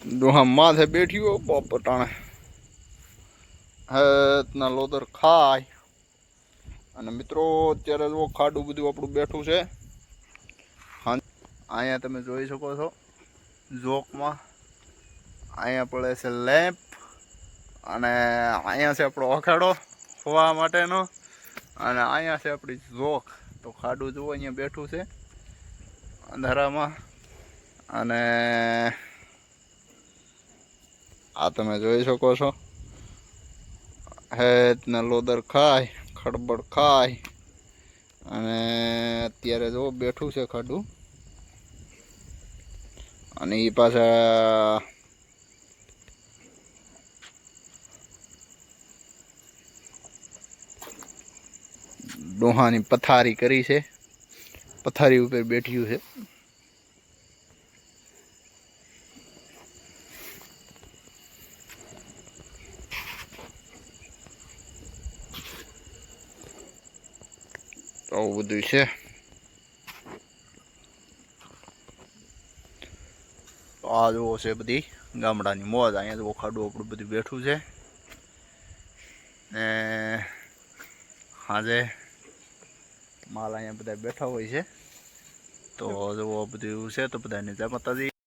ડોહા માથે બેઠ્યો ટાણે હેતના લોદર ખાય. અને મિત્રો, અત્યારે જો ખાડું બધું આપણું બેઠું છે. હા, અહીંયા તમે જોઈ શકો છો જોકમાં અહીંયા પડે છે લેમ્પ. અને અહીંયા છે આપણો અખાડો ખોવા માટેનો. અને અહીંયા છે આપણી જોક તો ખાડું જુઓ, અહીંયા બેઠું છે અંધારામાં. અને આ તમે જોઈ શકો છો. હેત ને લોદર ખાય, ખડબડ ખાય. અને અત્યારે જો બેઠું છે ખાડું. અને એ પાછા ડોહાની પથારી કરી છે. પથારી ઉપર બેઠ્યું છે. આવું બધું છે આ જુઓ છે બધી. ગામડાની મોજ, અહીંયા જુઓ ખાડું આપણું બધું બેઠું છે. ને હાજે માલ અહીંયા બધા બેઠા હોય છે. તો જુઓ બધું છે, તો બધાને જય માતાજી.